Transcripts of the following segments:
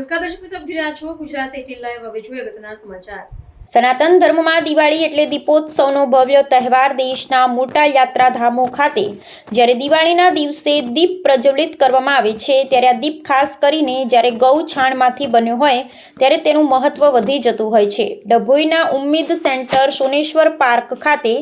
નમસ્કાર દર્શક મિત્રો આપ રહ્યા છો ગુજરાત એટીન લાઈવ. હવે જોઈએ અગત્યના સમાચાર. સનાતન ધર્મમાં દિવાળી એટલે દીપોત્સવનો ભવ્ય તહેવાર દેશના મોટા યાત્રાધામો ખાતે. જ્યારે દિવાળીના દિવસે દીપ પ્રજ્વલિત કરવામાં આવે છે, ત્યારે આ દીપ ખાસ કરીને જ્યારે ગૌ છાણમાંથી બન્યો હોય, ત્યારે તેનું મહત્વ વધી જતું હોય છે. ડભોઈના ઉમ્મીદ સેન્ટર સોનેશ્વર પાર્ક ખાતે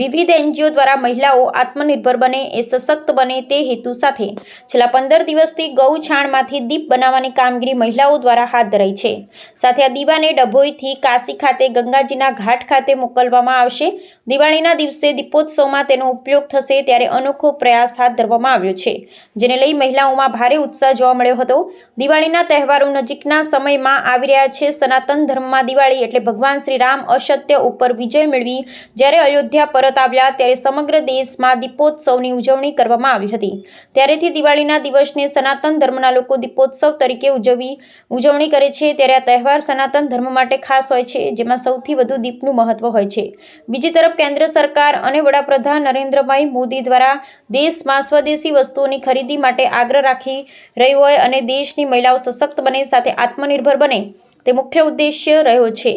વિવિધ એનજીઓ દ્વારા મહિલાઓ આત્મનિર્ભર બને, એ સશક્ત બને તે હેતુ સાથે છેલ્લા પંદર દિવસથી ગૌ છાણમાંથી દીપ બનાવવાની કામગીરી મહિલાઓ દ્વારા હાથ ધરાઈ છે. સાથે આ દીવાને ડભોઈથી કાશી ખાતે ગંગાજીના ઘાટ ખાતે મોકલવામાં આવશે. દિવાળીના દિવસે દીપોત્સવમાં તેનો ઉપયોગ થશે ત્યારે અનોખો પ્રયાસ હાથ ધરવામાં આવ્યો છે, જેને લઈ મહિલાઓમાં ભારે ઉત્સાહ જોવા મળ્યો હતો. દિવાળીના તહેવારો નજીકના સમયમાં આવી રહ્યા છે. સનાતન ધર્મમાં દિવાળી એટલે ભગવાન શ્રી રામ અસત્ય ઉપર વિજય મેળવી જ્યારે અયોધ્યા પરત આવ્યા ત્યારે સમગ્ર દેશમાં દીપોત્સવની ઉજવણી કરવામાં આવી હતી. ત્યારેથી દિવાળીના દિવસને સનાતન ધર્મના લોકો દીપોત્સવ તરીકે ઉજવી, ઉજવણી કરે છે. ત્યારે આ તહેવાર સનાતન ધર્મ માટે ખાસ હોય છે, જેમાં સૌથી વધુ દીપનું મહત્વ હોય છે. બીજી તરફ કેન્દ્ર સરકાર અને વડાપ્રધાન નરેન્દ્રભાઈ મોદી દ્વારા દેશમાં સ્વદેશી વસ્તુઓની ખરીદી માટે આગ્રહ રાખી રહી હોય અને દેશની મહિલાઓ સશક્ત બને, સાથે આત્મનિર્ભર બને તે મુખ્ય ઉદ્દેશ્ય રહ્યો છે.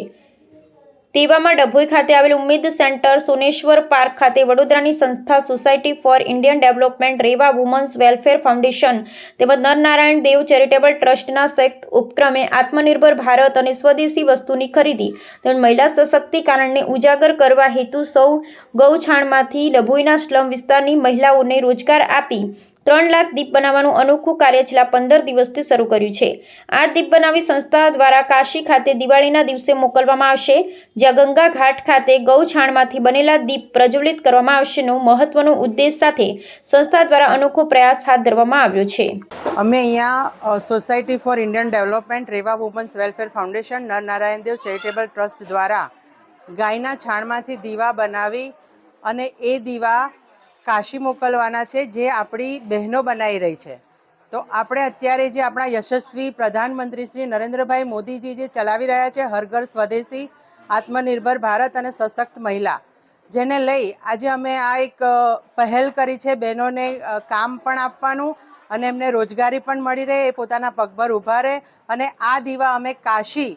તેવામાં ડભોઈ ખાતે આવેલ ઉમેદ સેન્ટર, સોનેશ્વર પાર્ક ખાતે વડોદરાની સંસ્થા society for Indian development, Reva women's welfare foundation તેમજ નરનારાયણ દેવ ચેરિટેબલ ટ્રસ્ટના સંયુક્ત ઉપક્રમે આત્મનિર્ભર ભારત અને સ્વદેશી વસ્તુની ખરીદી તેમજ મહિલા સશક્તિકરણને ઉજાગર કરવા હેતુ સૌ ગૌછાણમાંથી ડભોઈના સ્લમ વિસ્તારની મહિલાઓને રોજગાર આપી ત્રણ લાખ દીપ બનાવવાનું અનોખું કાર્ય છેલ્લા પંદર દિવસથી શરૂ કર્યું છે. આ દીપ બનાવી સંસ્થા દ્વારા કાશી ખાતે દિવાળીના દિવસે મોકલવામાં આવશે. જ્યાં ગંગા ઘાટ ખાતે ગૌછાણમાંથી બનેલા દીપ પ્રજ્વલિત કરવામાં આવશેનો મહત્વનો ઉદ્દેશ સાથે સંસ્થા દ્વારા અનોખો પ્રયાસ હાથ ધરવામાં આવ્યો છે. અમે અહીંયા society for Indian development Reva women's welfare foundation Narnarayan Dev charitable trust દ્વારા ગાયના છાણમાંથી દીવા બનાવી અને એ દીવા કાશી મોકલવાના છે, જે આપણી બહેનો બનાવી રહી છે. તો આપણે અત્યારે જે આપણા યશસ્વી પ્રધાનમંત્રી શ્રી નરેન્દ્રભાઈ મોદીજી જે ચલાવી રહ્યા છે, હર ઘર સ્વદેશી, આત્મનિર્ભર ભારત અને સશક્ત મહિલા, જેને લઈ આજે અમે આ એક પહેલ કરી છે બહેનોને કામ પણ આપવાનું અને એમને રોજગારી પણ મળી રહે, એ પોતાના પગભર ઊભા રહે અને આ દીવા અમે કાશી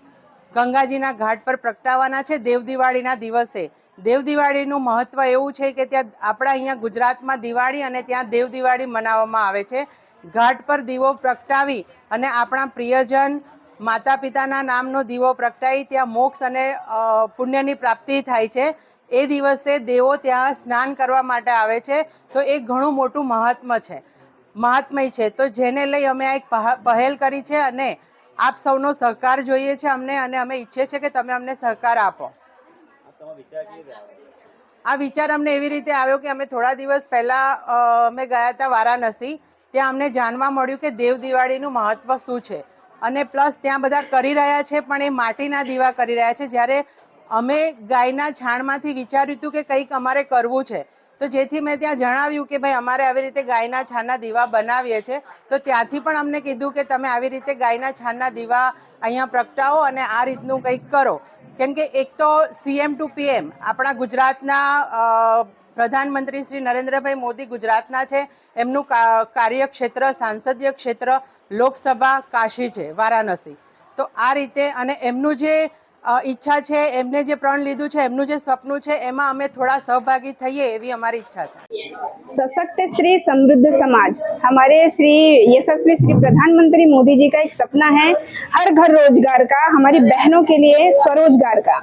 ગંગાજીના ઘાટ પર પ્રગટાવવાના છે દેવ દિવાળીના દિવસે. દેવ દિવાળીનું મહત્વ એવું છે કે ત્યાં આપણા અહીંયા ગુજરાતમાં દિવાળી અને ત્યાં દેવ દિવાળી મનાવવામાં આવે છે. ઘાટ પર દીવો પ્રગટાવી અને આપણા પ્રિયજન માતા પિતાના નામનો દીવો પ્રગટાવી ત્યાં મોક્ષ અને પુણ્યની પ્રાપ્તિ થાય છે. એ દિવસે દેવો ત્યાં સ્નાન કરવા માટે આવે છે. તો એ ઘણું મોટું મહાત્મ છે. મહાત્મય છે. તો જેને લઈ અમે આ એક પહ- પહેલ કરી છે અને આપ સૌનો સહકાર જોઈએ છે અમને અને અમે ઈચ્છીએ છીએ કે તમે અમને સહકાર આપો. આ વિચાર અમને એવી રીતે આવ્યો કે અમે થોડા દિવસ પહેલા અમે ગયા હતા વારાણસી. ત્યાં અમને જાણવા મળ્યું કે દેવ દિવાળીનું મહત્વ શું છે. અને પ્લસ ત્યાં બધા કરી રહ્યા છે, પણ એ માટીના દીવા કરી રહ્યા છે. જ્યારે અમે ગાયના છાણમાંથી વિચાર્યું હતું કે કંઈક અમારે કરવું છે. તો જેથી મેં ત્યાં જણાવ્યું કે ભાઈ, અમારે આવી રીતે ગાયના છાણના દીવા બનાવીએ છીએ તો ત્યાંથી પણ અમને કીધું કે તમે આવી રીતે ગાયના છાણના દીવા અહીંયા પ્રગટાવો અને આ રીતનું કંઈક કરો. કેમ કે એક તો સીએમ ટુ પીએમ આપણા ગુજરાતના પ્રધાનમંત્રી શ્રી નરેન્દ્રભાઈ મોદી ગુજરાતના છે. એમનું કાર્યક્ષેત્ર, સાંસદીય ક્ષેત્ર લોકસભા કાશી છે, વારાણસી. તો આ રીતે અને એમનું જે ઈચ્છા છે એમને જે પ્રણ લીધું છે એમનું જે સપનું છે એમાં અમે થોડા સહભાગી થઈએ એવી અમારી ઈચ્છા છે सशक्त स्त्री समृद्ध समाज हमारे श्री यशस्वी श्री प्रधानमंत्री मोदी जी का एक सपना है हर घर रोजगार का हमारी बहनों के लिए स्वरोजगार का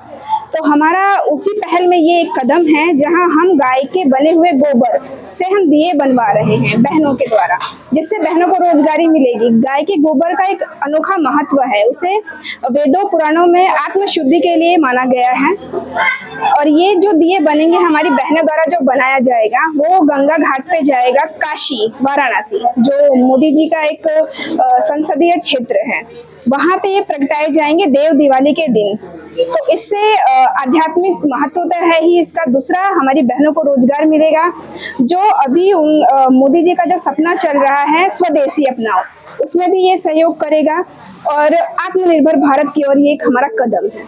तो हमारा उसी पहल में ये एक कदम है, जहाँ हम गाय के बने हुए गोबर से हम दिए बनवा रहे हैं बहनों के द्वारा, जिससे बहनों को रोजगारी मिलेगी। गाय के गोबर का एक अनोखा महत्व है, उसे वेदों पुराणों में आत्मशुद्धि के लिए माना गया है। और ये जो दिए बनेंगे हमारी बहनों द्वारा जो बनाया जाएगा, वो गंगा घाट पे जाएगा काशी, वाराणसी, जो मोदी जी का एक संसदीय क्षेत्र है। वहाँ पे ये प्रगटाए जाएँगे देव दिवाली के दिन। तो इससे आध्यात्मिक महत्व तो है ही इसका। दूसरा, हमारी बहनों को रोज़गार मिलेगा, जो अभी मोदी जी का जो सपना चल रहा है, स्वदेशी अपनाओ, उसमें भी ये सहयोग करेगा, और आत्मनिर्भर भारत की ओर ये एक हमारा कदम है।